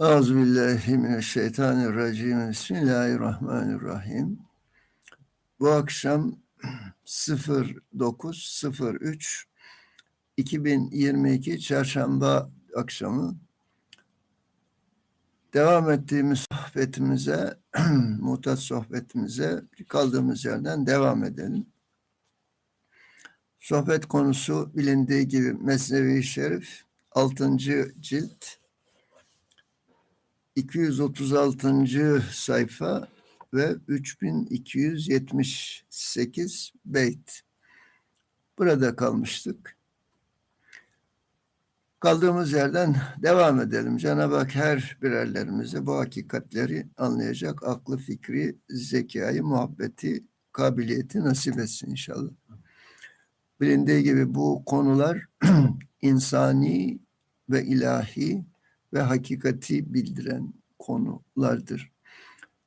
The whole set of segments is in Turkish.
Euzubillahimineşşeytanirracim. Bismillahirrahmanirrahim. Bu akşam 09.03 2022 Çarşamba akşamı devam ettiğimiz sohbetimize, muhtaç sohbetimize kaldığımız yerden devam edelim. Sohbet konusu bilindiği gibi Mesnevi Şerif 6. cilt 236. sayfa ve 3278 beyt. Burada kalmıştık. Kaldığımız yerden devam edelim. Cenab-ı Hak her birerlerimize bu hakikatleri anlayacak aklı, fikri, zekayı, muhabbeti, kabiliyeti nasip etsin inşallah. Bilindiği gibi bu konular insani ve ilahi ve hakikati bildiren konulardır.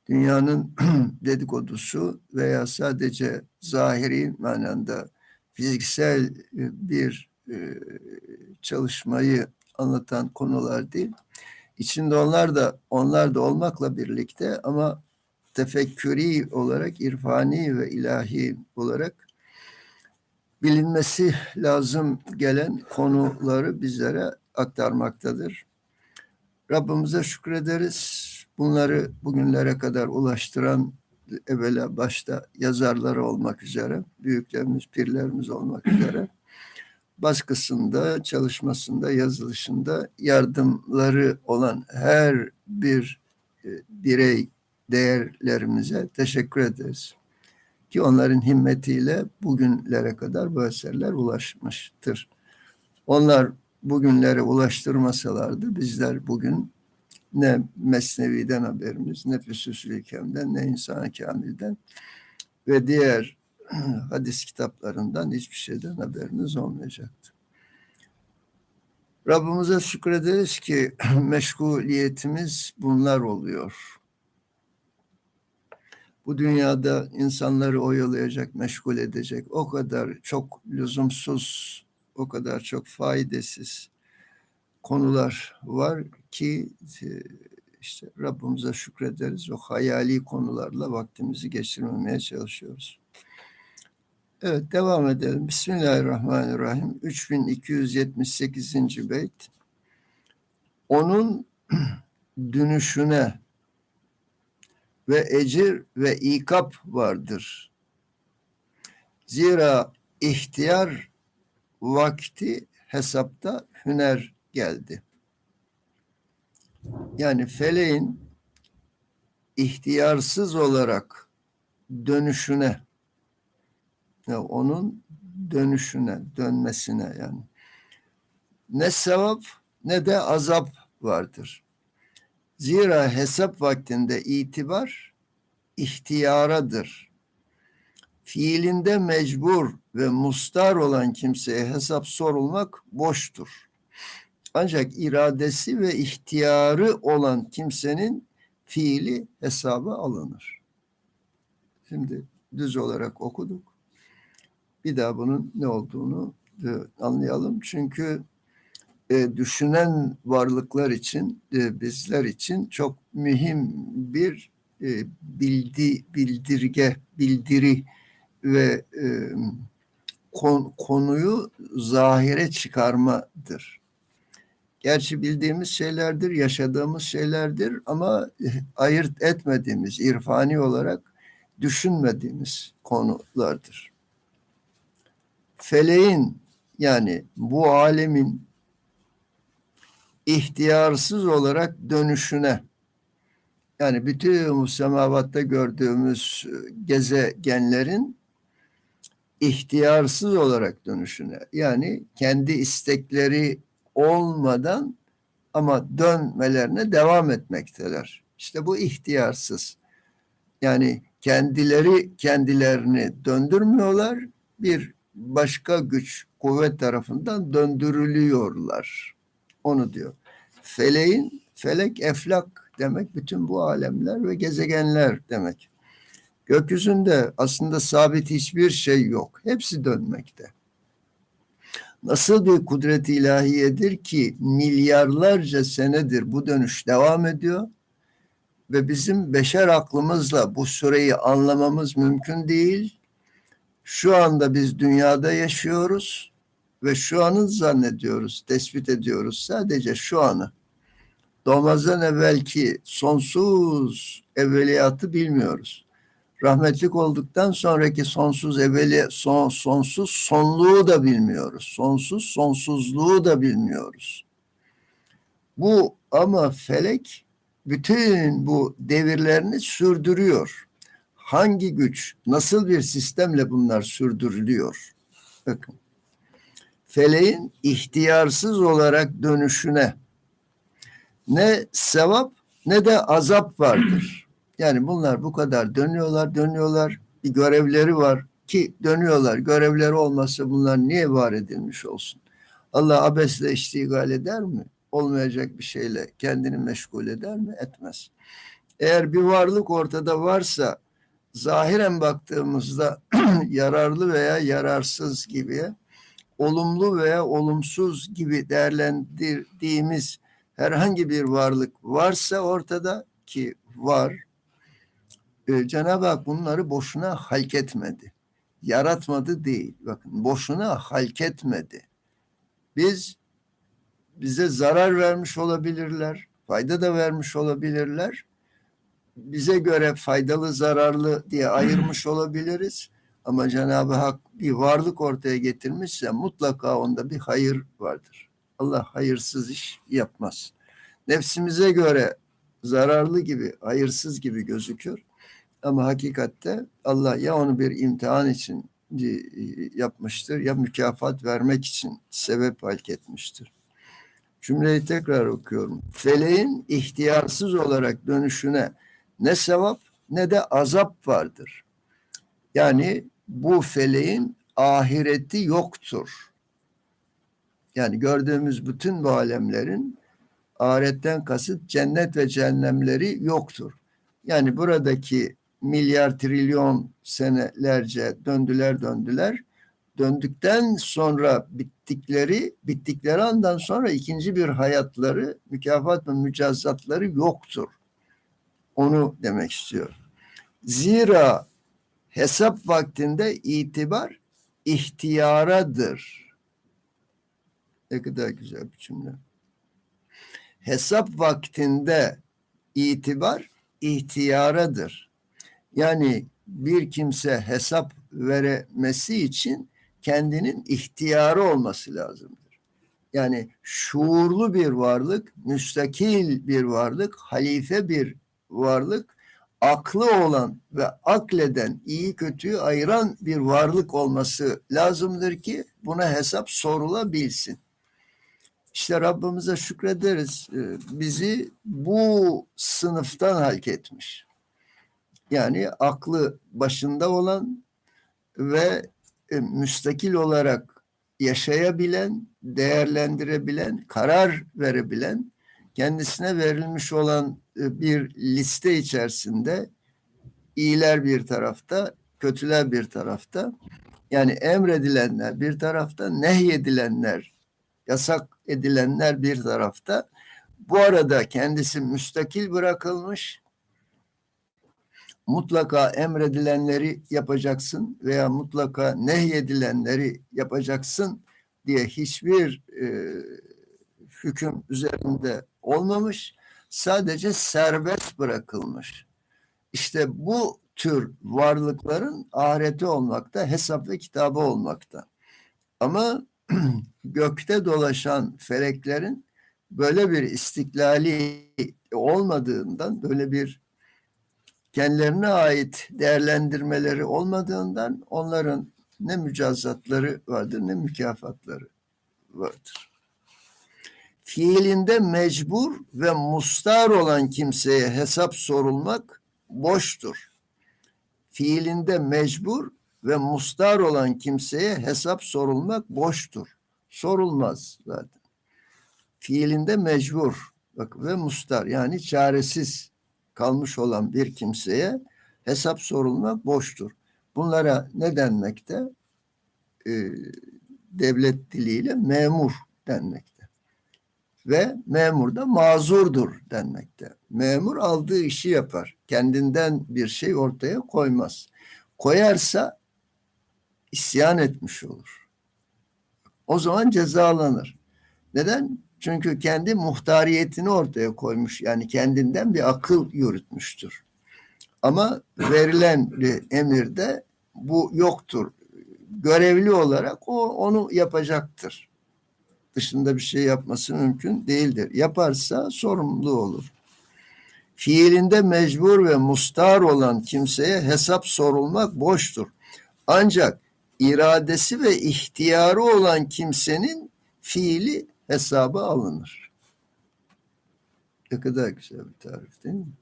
Dünyanın dedikodusu veya sadece zahiri manada fiziksel bir e, çalışmayı anlatan konular değil. İçinde onlar da onlar da olmakla birlikte ama tefekkürü olarak, irfani ve ilahi olarak bilinmesi lazım gelen konuları bizlere aktarmaktadır. Rabbimize şükrederiz. Bunları bugünlere kadar ulaştıran evvela başta yazarları olmak üzere, büyüklerimiz, pirlerimiz olmak üzere baskısında, çalışmasında, yazılışında yardımları olan her bir e, birey değerlerimize teşekkür ederiz. Ki onların himmetiyle bugünlere kadar bu eserler ulaşmıştır. Onlar bugünlere ulaştırmasalardı bizler bugün ne Mesnevi'den haberimiz, ne Füsusül Hikem'den, ne İnsan-ı Kamil'den ve diğer hadis kitaplarından hiçbir şeyden haberimiz olmayacaktı. Rabbimize şükrederiz ki meşguliyetimiz bunlar oluyor. Bu dünyada insanları oyalayacak, meşgul edecek o kadar çok lüzumsuz o kadar çok faydasız konular var ki e, işte Rabbimize şükrederiz. O hayali konularla vaktimizi geçirmemeye çalışıyoruz. Evet devam edelim. Bismillahirrahmanirrahim. 3278. beyt. Onun dönüşüne ve ecir ve ikap vardır. Zira ihtiyar vakti hesapta hüner geldi. Yani feleğin ihtiyarsız olarak dönüşüne yani onun dönüşüne, dönmesine yani ne sevap ne de azap vardır. Zira hesap vaktinde itibar ihtiyaradır fiilinde mecbur ve mustar olan kimseye hesap sorulmak boştur. Ancak iradesi ve ihtiyarı olan kimsenin fiili hesaba alınır. Şimdi düz olarak okuduk. Bir daha bunun ne olduğunu anlayalım. Çünkü e, düşünen varlıklar için, e, bizler için çok mühim bir e, bildi, bildirge, bildiri ve e, kon, konuyu zahire çıkarmadır. Gerçi bildiğimiz şeylerdir, yaşadığımız şeylerdir ama ayırt etmediğimiz, irfani olarak düşünmediğimiz konulardır. Feleğin yani bu alemin ihtiyarsız olarak dönüşüne yani bütün bu semavatta gördüğümüz gezegenlerin ihtiyarsız olarak dönüşüne yani kendi istekleri olmadan ama dönmelerine devam etmekteler. İşte bu ihtiyarsız. Yani kendileri kendilerini döndürmüyorlar. Bir başka güç, kuvvet tarafından döndürülüyorlar. Onu diyor. Feleğin, felek eflak demek bütün bu alemler ve gezegenler demek. Gökyüzünde aslında sabit hiçbir şey yok. Hepsi dönmekte. Nasıl bir kudret ilahiyedir ki milyarlarca senedir bu dönüş devam ediyor ve bizim beşer aklımızla bu süreyi anlamamız mümkün değil. Şu anda biz dünyada yaşıyoruz ve şu anı zannediyoruz, tespit ediyoruz. Sadece şu anı. Doğmazdan evvelki sonsuz evveliyatı bilmiyoruz. Rahmetlik olduktan sonraki sonsuz evveli, son, sonsuz sonluğu da bilmiyoruz. Sonsuz sonsuzluğu da bilmiyoruz. Bu ama felek bütün bu devirlerini sürdürüyor. Hangi güç, nasıl bir sistemle bunlar sürdürülüyor? Bakın. Feleğin ihtiyarsız olarak dönüşüne ne sevap ne de azap vardır. Yani bunlar bu kadar dönüyorlar, dönüyorlar. Bir görevleri var ki dönüyorlar. Görevleri olmazsa bunlar niye var edilmiş olsun? Allah abesle iştigal eder mi? Olmayacak bir şeyle kendini meşgul eder mi? Etmez. Eğer bir varlık ortada varsa zahiren baktığımızda yararlı veya yararsız gibi, olumlu veya olumsuz gibi değerlendirdiğimiz herhangi bir varlık varsa ortada ki var, e, Cenab-ı Hak bunları boşuna halk etmedi. Yaratmadı değil. Bakın boşuna halk etmedi. Biz bize zarar vermiş olabilirler, fayda da vermiş olabilirler. Bize göre faydalı zararlı diye ayırmış olabiliriz. Ama Cenab-ı Hak bir varlık ortaya getirmişse mutlaka onda bir hayır vardır. Allah hayırsız iş yapmaz. Nefsimize göre zararlı gibi, hayırsız gibi gözükür. Ama hakikatte Allah ya onu bir imtihan için yapmıştır ya mükafat vermek için sebep halk etmiştir. Cümleyi tekrar okuyorum. Feleğin ihtiyarsız olarak dönüşüne ne sevap ne de azap vardır. Yani bu feleğin ahireti yoktur. Yani gördüğümüz bütün bu alemlerin ahiretten kasıt cennet ve cehennemleri yoktur. Yani buradaki milyar trilyon senelerce döndüler döndüler. Döndükten sonra bittikleri, bittikleri andan sonra ikinci bir hayatları, mükafat ve mücazzatları yoktur. Onu demek istiyor. Zira hesap vaktinde itibar ihtiyaradır. Ne kadar güzel bir cümle. Hesap vaktinde itibar ihtiyaradır. Yani bir kimse hesap veremesi için kendinin ihtiyarı olması lazımdır. Yani şuurlu bir varlık, müstakil bir varlık, halife bir varlık, aklı olan ve akleden iyi kötüyü ayıran bir varlık olması lazımdır ki buna hesap sorulabilsin. İşte Rabbimize şükrederiz. Bizi bu sınıftan halk etmiş. Yani aklı başında olan ve e, müstakil olarak yaşayabilen, değerlendirebilen, karar verebilen, kendisine verilmiş olan e, bir liste içerisinde iyiler bir tarafta, kötüler bir tarafta. Yani emredilenler bir tarafta, nehyedilenler, yasak edilenler bir tarafta. Bu arada kendisi müstakil bırakılmış, mutlaka emredilenleri yapacaksın veya mutlaka nehyedilenleri yapacaksın diye hiçbir e, hüküm üzerinde olmamış. Sadece serbest bırakılmış. İşte bu tür varlıkların ahireti olmakta, hesap ve kitabı olmakta. Ama gökte dolaşan feleklerin böyle bir istiklali olmadığından, böyle bir kendilerine ait değerlendirmeleri olmadığından onların ne mücazzatları vardır ne mükafatları vardır. Fiilinde mecbur ve mustar olan kimseye hesap sorulmak boştur. Fiilinde mecbur ve mustar olan kimseye hesap sorulmak boştur. Sorulmaz zaten. Fiilinde mecbur bak ve mustar yani çaresiz kalmış olan bir kimseye hesap sorulmak boştur. Bunlara ne denmekte? Ee, devlet diliyle memur denmekte. Ve memur da mazurdur denmekte. Memur aldığı işi yapar. Kendinden bir şey ortaya koymaz. Koyarsa isyan etmiş olur. O zaman cezalanır. Neden? Çünkü kendi muhtariyetini ortaya koymuş. Yani kendinden bir akıl yürütmüştür. Ama verilen emirde bu yoktur. Görevli olarak o onu yapacaktır. Dışında bir şey yapması mümkün değildir. Yaparsa sorumlu olur. Fiilinde mecbur ve mustar olan kimseye hesap sorulmak boştur. Ancak iradesi ve ihtiyarı olan kimsenin fiili hesaba alınır. Ne kadar güzel bir tarif değil mi?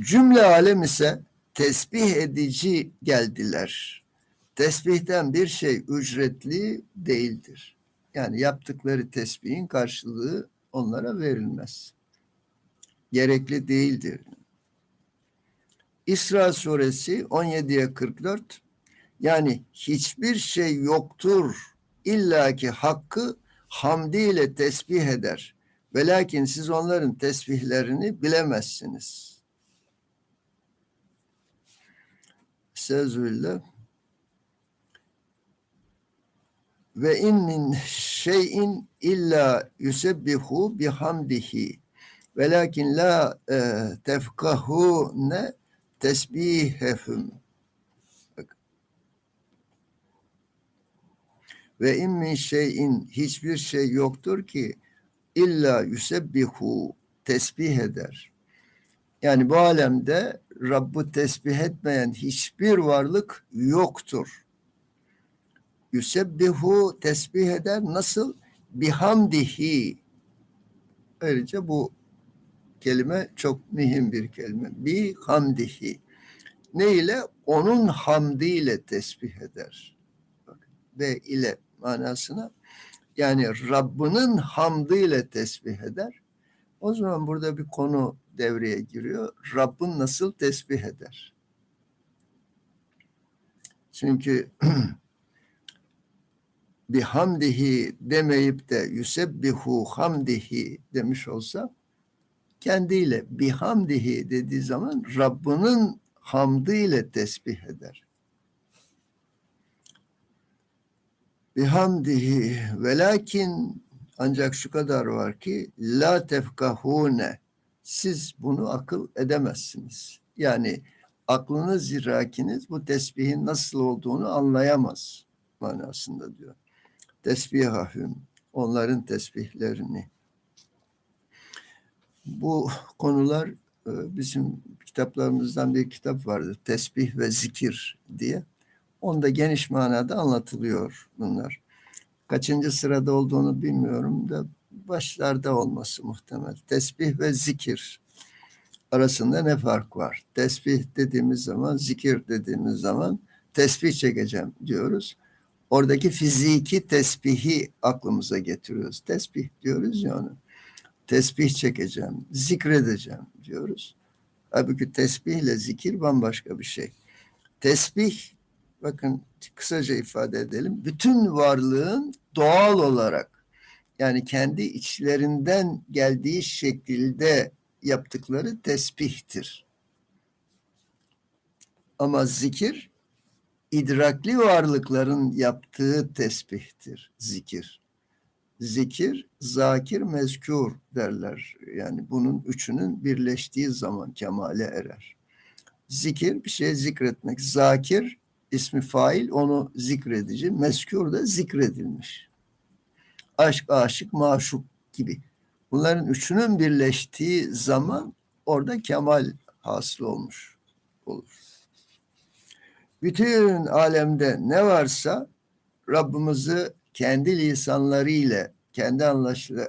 Cümle alem ise tesbih edici geldiler. Tesbihten bir şey ücretli değildir. Yani yaptıkları tesbihin karşılığı onlara verilmez. Gerekli değildir. İsra suresi 17'ye 44 yani hiçbir şey yoktur illaki hakkı hamdiyle tesbih eder. Ve lakin siz onların tesbihlerini bilemezsiniz. Sezülillah. Ve in min şeyin illa yusebbihu bihamdihi velakin la e, tefkahune tesbihehum ve in min şeyin hiçbir şey yoktur ki illa yusebbihu tesbih eder. Yani bu alemde Rabb'ı tesbih etmeyen hiçbir varlık yoktur. Yusebbihu tesbih eder. Nasıl? Bihamdihi. Ayrıca bu kelime çok mühim bir kelime. Bihamdihi. Ne ile? Onun hamdiyle tesbih eder. Ve ile manasına yani Rabbinin hamdı tesbih eder. O zaman burada bir konu devreye giriyor. Rabbin nasıl tesbih eder? Çünkü bihamdihi demeyip de yusebbihu hamdihi demiş olsa kendiyle bihamdihi dediği zaman Rabbinin hamdı ile tesbih eder. Bihamdihi velakin ancak şu kadar var ki la tefkahune siz bunu akıl edemezsiniz. Yani aklınız, irakiniz bu tesbihin nasıl olduğunu anlayamaz manasında diyor. Tesbihahüm, onların tesbihlerini. Bu konular e, bizim kitaplarımızdan bir kitap vardır. Tesbih ve zikir diye. Onda geniş manada anlatılıyor bunlar. Kaçıncı sırada olduğunu bilmiyorum da başlarda olması muhtemel. Tesbih ve zikir arasında ne fark var? Tesbih dediğimiz zaman, zikir dediğimiz zaman tesbih çekeceğim diyoruz. Oradaki fiziki tesbihi aklımıza getiriyoruz. Tesbih diyoruz ya onu. Tesbih çekeceğim, zikredeceğim diyoruz. Halbuki tesbihle zikir bambaşka bir şey. Tesbih, bakın kısaca ifade edelim. Bütün varlığın doğal olarak yani kendi içlerinden geldiği şekilde yaptıkları tesbihtir. Ama zikir idrakli varlıkların yaptığı tesbihtir zikir. Zikir, zakir, mezkur derler. Yani bunun üçünün birleştiği zaman kemale erer. Zikir bir şey zikretmek. Zakir ismi fail onu zikredici. Mezkur da zikredilmiş. Aşk, aşık, maşuk gibi. Bunların üçünün birleştiği zaman orada kemal hasıl olmuş olur. Bütün alemde ne varsa Rabbimizi kendi lisanlarıyla, kendi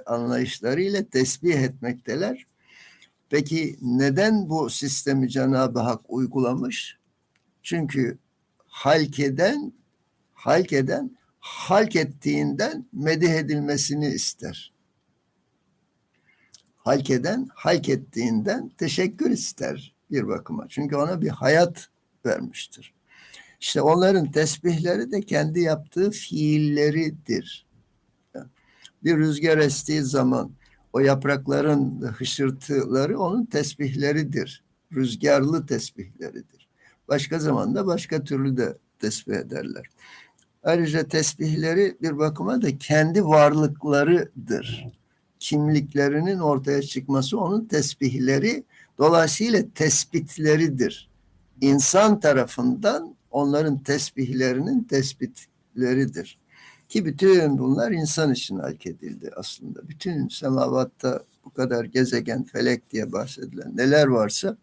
anlayışlarıyla tesbih etmekteler. Peki neden bu sistemi Cenab-ı Hak uygulamış? Çünkü halk eden, halk ettiğinden medih edilmesini ister. Halk eden, halk ettiğinden teşekkür ister bir bakıma. Çünkü ona bir hayat vermiştir. İşte onların tesbihleri de kendi yaptığı fiilleridir. Bir rüzgar estiği zaman o yaprakların hışırtıları onun tesbihleridir. Rüzgarlı tesbihleridir. Başka zamanda başka türlü de tesbih ederler. Ayrıca tesbihleri bir bakıma da kendi varlıklarıdır. Kimliklerinin ortaya çıkması onun tesbihleri, dolayısıyla tespitleridir. İnsan tarafından onların tesbihlerinin tespitleridir. Ki bütün bunlar insan için halk edildi aslında. Bütün semavatta bu kadar gezegen, felek diye bahsedilen neler varsa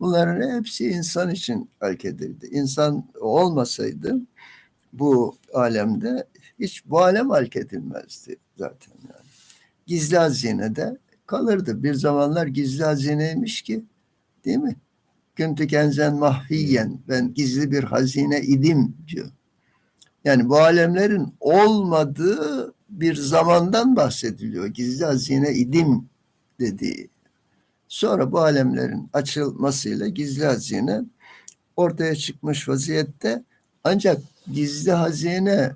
bunların hepsi insan için halk edildi. İnsan olmasaydı bu alemde hiç bu alem halk edilmezdi zaten yani. Gizli hazinede kalırdı. Bir zamanlar gizli hazineymiş ki değil mi? Küntü kenzen mahfiyen ben gizli bir hazine idim diyor. Yani bu alemlerin olmadığı bir zamandan bahsediliyor. Gizli hazine idim dediği. Sonra bu alemlerin açılmasıyla gizli hazine ortaya çıkmış vaziyette. Ancak gizli hazine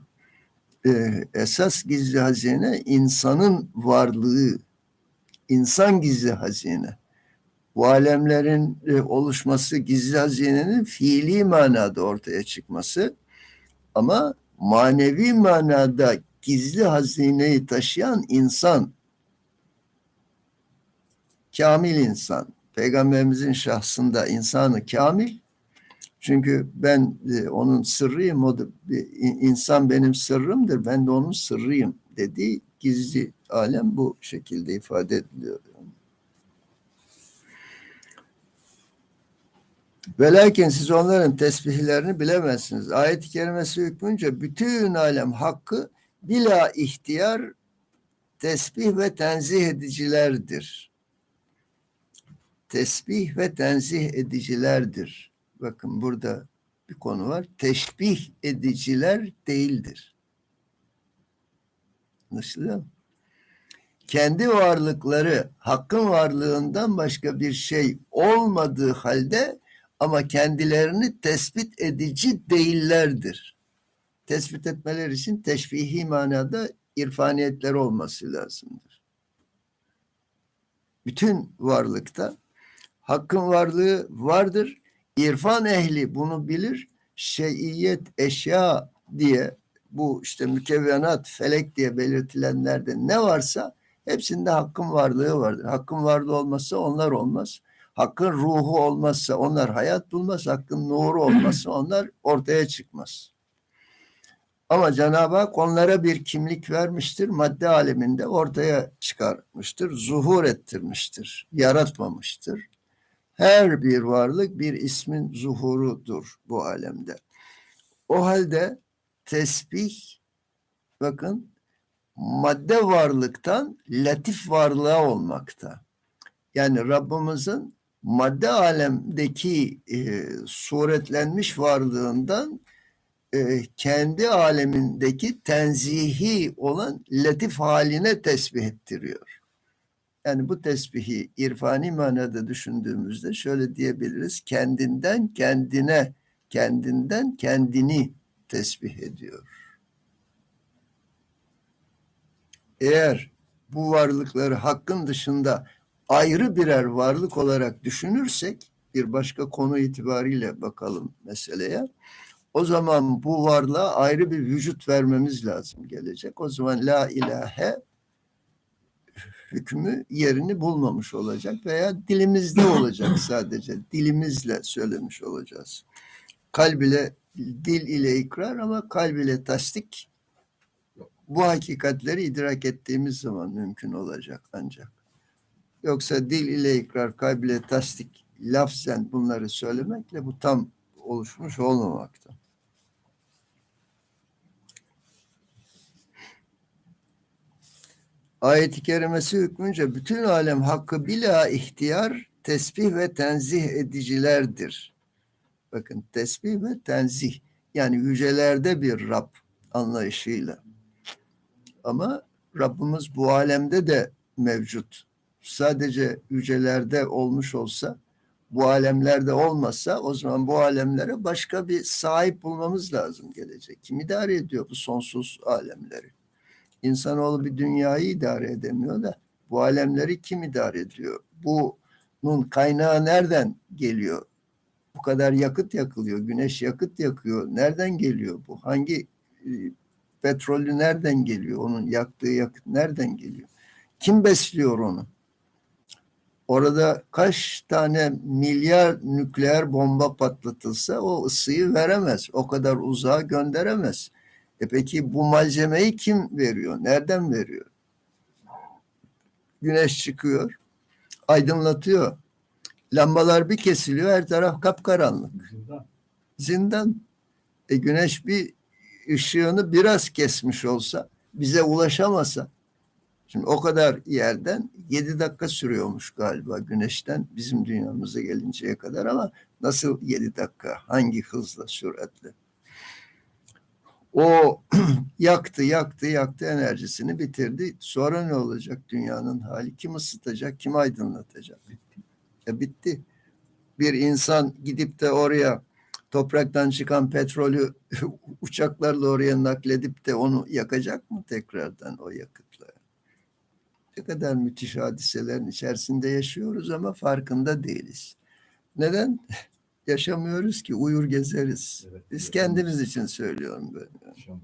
e, esas gizli hazine insanın varlığı insan gizli hazine. Bu alemlerin e, oluşması gizli hazinenin fiili manada ortaya çıkması. Ama manevi manada gizli hazineyi taşıyan insan kamil insan peygamberimizin şahsında insanı kamil çünkü ben e, onun sırrıyım, o da insan benim sırrımdır, ben de onun sırrıyım dediği gizli alem bu şekilde ifade ediliyor. Ve lakin siz onların tesbihlerini bilemezsiniz. Ayet-i kerimesi hükmünce bütün alem hakkı bila ihtiyar tesbih ve tenzih edicilerdir. Tesbih ve tenzih edicilerdir. Bakın burada bir konu var. Teşbih ediciler değildir. Anlaşılıyor mu? Kendi varlıkları hakkın varlığından başka bir şey olmadığı halde ama kendilerini tespit edici değillerdir. Tespit etmeler için teşbihi manada irfaniyetleri olması lazımdır. Bütün varlıkta hakkın varlığı vardır. İrfan ehli bunu bilir. Şeyiyet, eşya diye bu işte mükevvenat, felek diye belirtilenlerde ne varsa hepsinde hakkın varlığı vardır. Hakkın varlığı olmazsa onlar olmaz. Hakkın ruhu olmazsa onlar hayat bulmaz. Hakkın nuru olmazsa onlar ortaya çıkmaz. Ama Cenab-ı Hak onlara bir kimlik vermiştir. Madde aleminde ortaya çıkarmıştır. Zuhur ettirmiştir. Yaratmamıştır. Her bir varlık bir ismin zuhurudur bu alemde. O halde tesbih bakın madde varlıktan latif varlığa olmakta. Yani Rabbimizin madde alemdeki e, suretlenmiş varlığından e, kendi alemindeki tenzihi olan latif haline tesbih ettiriyor. Yani bu tesbihi irfani manada düşündüğümüzde şöyle diyebiliriz. Kendinden kendine, kendinden kendini tesbih ediyor. Eğer bu varlıkları hakkın dışında ayrı birer varlık olarak düşünürsek bir başka konu itibariyle bakalım meseleye. O zaman bu varlığa ayrı bir vücut vermemiz lazım gelecek. O zaman la ilahe hükmü yerini bulmamış olacak veya dilimizde olacak sadece. Dilimizle söylemiş olacağız. Kalb ile, dil ile ikrar ama kalb ile tasdik bu hakikatleri idrak ettiğimiz zaman mümkün olacak ancak. Yoksa dil ile ikrar, kalb ile tasdik, lafzen bunları söylemekle bu tam oluşmuş olmamakta. Ayet-i kerimesi hükmünce bütün alem hakkı bila ihtiyar tesbih ve tenzih edicilerdir. Bakın tesbih ve tenzih yani yücelerde bir Rab anlayışıyla. Ama Rabbimiz bu alemde de mevcut. Sadece yücelerde olmuş olsa bu alemlerde olmasa o zaman bu alemlere başka bir sahip bulmamız lazım gelecek. Kim idare ediyor bu sonsuz alemleri? İnsanoğlu bir dünyayı idare edemiyor da bu alemleri kim idare ediyor? Bunun kaynağı nereden geliyor? Bu kadar yakıt yakılıyor, güneş yakıt yakıyor. Nereden geliyor bu? Hangi e, petrolü nereden geliyor? Onun yaktığı yakıt nereden geliyor? Kim besliyor onu? Orada kaç tane milyar nükleer bomba patlatılsa o ısıyı veremez. O kadar uzağa gönderemez. E peki bu malzemeyi kim veriyor? Nereden veriyor? Güneş çıkıyor, aydınlatıyor. Lambalar bir kesiliyor, her taraf kapkaranlık. Zindan. Zindan. E güneş bir ışığını biraz kesmiş olsa, bize ulaşamasa, şimdi o kadar yerden 7 dakika sürüyormuş galiba güneşten bizim dünyamıza gelinceye kadar ama nasıl 7 dakika, hangi hızla, süratle? O yaktı, yaktı, yaktı enerjisini bitirdi. Sonra ne olacak dünyanın hali? Kim ısıtacak, kim aydınlatacak? E bitti. Bir insan gidip de oraya topraktan çıkan petrolü uçaklarla oraya nakledip de onu yakacak mı tekrardan o yakıtla? Ne kadar müthiş hadiselerin içerisinde yaşıyoruz ama farkında değiliz. Neden? Yaşamıyoruz ki uyur gezeriz. Evet, Biz evet. kendimiz için söylüyorum. Yaşam.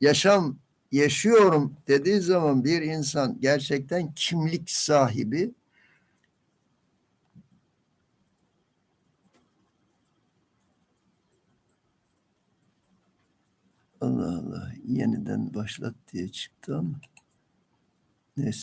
Yaşam yaşıyorum dediği zaman bir insan gerçekten kimlik sahibi Allah Allah yeniden başlat diye çıktı ama neyse.